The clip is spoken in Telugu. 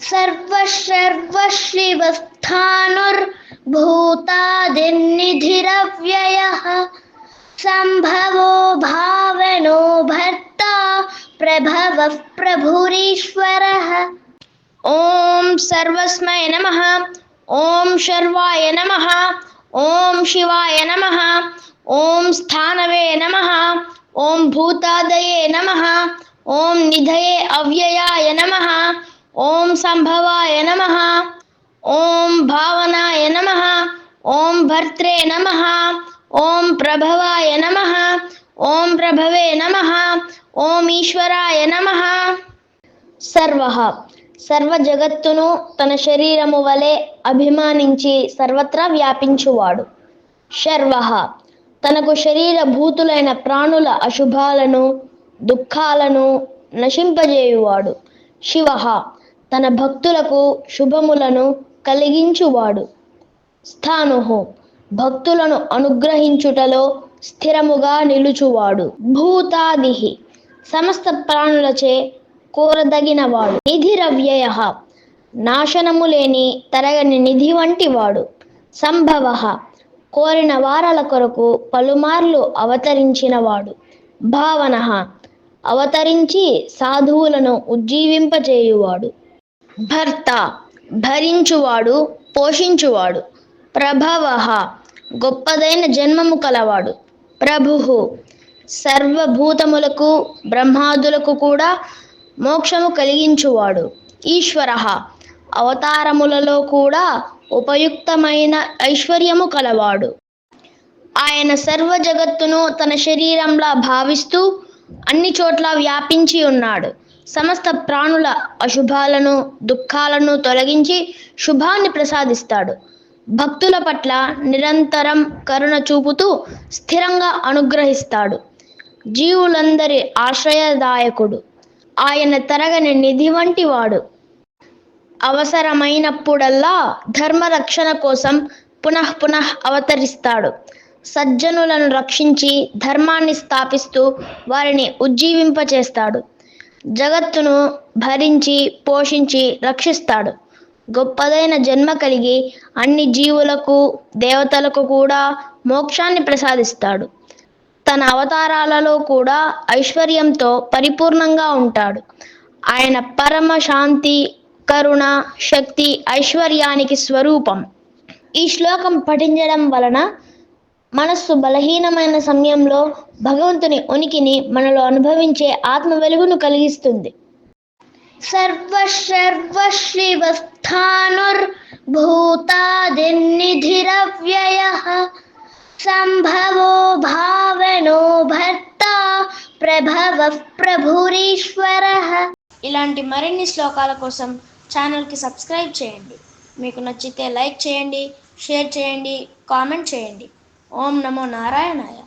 सर्वशर्वशिवस्थानुर्भूतादिर्निधिरव्ययः सम्भवो भावनो भर्ता प्रभवः प्रभुरीश्वरः। ॐ सर्वस्मै नमः। ॐ शर्वाय नमः। ॐ शिवाय नमः। ॐ स्थानवे नमः। ॐ भूतादये नमः। ॐ निधये अव्ययाय नमः। ఓం సంభవాయ నమ. ఓం భావనాయ నమ. ఓం భర్త్రే నమ. ఓం ప్రభవాయ నమ. ఓం ప్రభవే నమ. ఓం ఈశ్వరాయ నమ. సర్వ. సర్వ జగత్తును తన శరీరము వలె అభిమానించి సర్వత్రా వ్యాపించువాడు. శర్వ. తనకు శరీర భూతులైన ప్రాణుల అశుభాలను దుఃఖాలను నశింపజేయువాడు. శివ. తన భక్తులకు శుభములను కలిగించువాడు. స్థాను భక్తులను అనుగ్రహించుటలో స్థిరముగా నిలుచువాడు. భూతాదిహి సమస్త ప్రాణులచే కోరదగినవాడు. నిధిరవ్యయ నాశనము లేని తరగని నిధి వంటివాడు. సంభవ కోరిన వారాల కొరకు పలుమార్లు అవతరించినవాడు. భావన అవతరించి సాధువులను ఉజ్జీవింపచేయువాడు భర్త భరించువాడు పోషించువాడు. ప్రభవ గొప్పదైన జన్మము కలవాడు. ప్రభు సర్వభూతములకు బ్రహ్మాదులకు కూడా మోక్షము కలిగించువాడు. ఈశ్వర అవతారములలో కూడా ఉపయుక్తమైన ఐశ్వర్యము కలవాడు. ఆయన సర్వ జగత్తును తన శరీరంలా భావిస్తూ అన్ని చోట్ల వ్యాపించి ఉన్నాడు. సమస్త ప్రాణుల అశుభాలను దుఃఖాలను తొలగించి శుభాన్ని ప్రసాదిస్తాడు. భక్తుల పట్ల నిరంతరం కరుణ చూపుతూ స్థిరంగా అనుగ్రహిస్తాడు. జీవులందరి ఆశ్రయదాయకుడు. ఆయన తరగని నిధి వంటి వాడు. అవసరమైనప్పుడల్లా ధర్మరక్షణ కోసం పునః పునః అవతరిస్తాడు. సజ్జనులను రక్షించి ధర్మాన్ని స్థాపిస్తూ వారిని ఉజ్జీవింపచేస్తాడు. జగత్తును భరించి పోషించి రక్షిస్తాడు. గొప్పదైన జన్మ కలిగి అన్ని జీవులకు దేవతలకు కూడా మోక్షాన్ని ప్రసాదిస్తాడు. తన అవతారాలలో కూడా ఐశ్వర్యంతో పరిపూర్ణంగా ఉంటాడు. ఆయన పరమ శాంతి కరుణ శక్తి ఐశ్వర్యానికి స్వరూపం. ఈ శ్లోకం పఠించడం వలన మనస్సు బలహీనమైన సమయంలో భగవంతుని ఉనికిని మనలో అనుభవించే ఆత్మ వెలుగును కలిగిస్తుంది. సర్వశర్వశ్రీవస్థానుర్భూతాదిర్నిధిరవ్యయ సంభవో భావనో భర్త ప్రభవ ప్రభురీశ్వర. ఇలాంటి మరిన్ని శ్లోకాల కోసం ఛానల్కి సబ్స్క్రైబ్ చేయండి. మీకు నచ్చితే లైక్ చేయండి షేర్ చేయండి కామెంట్ చేయండి. ఓం నమో నారాయణాయ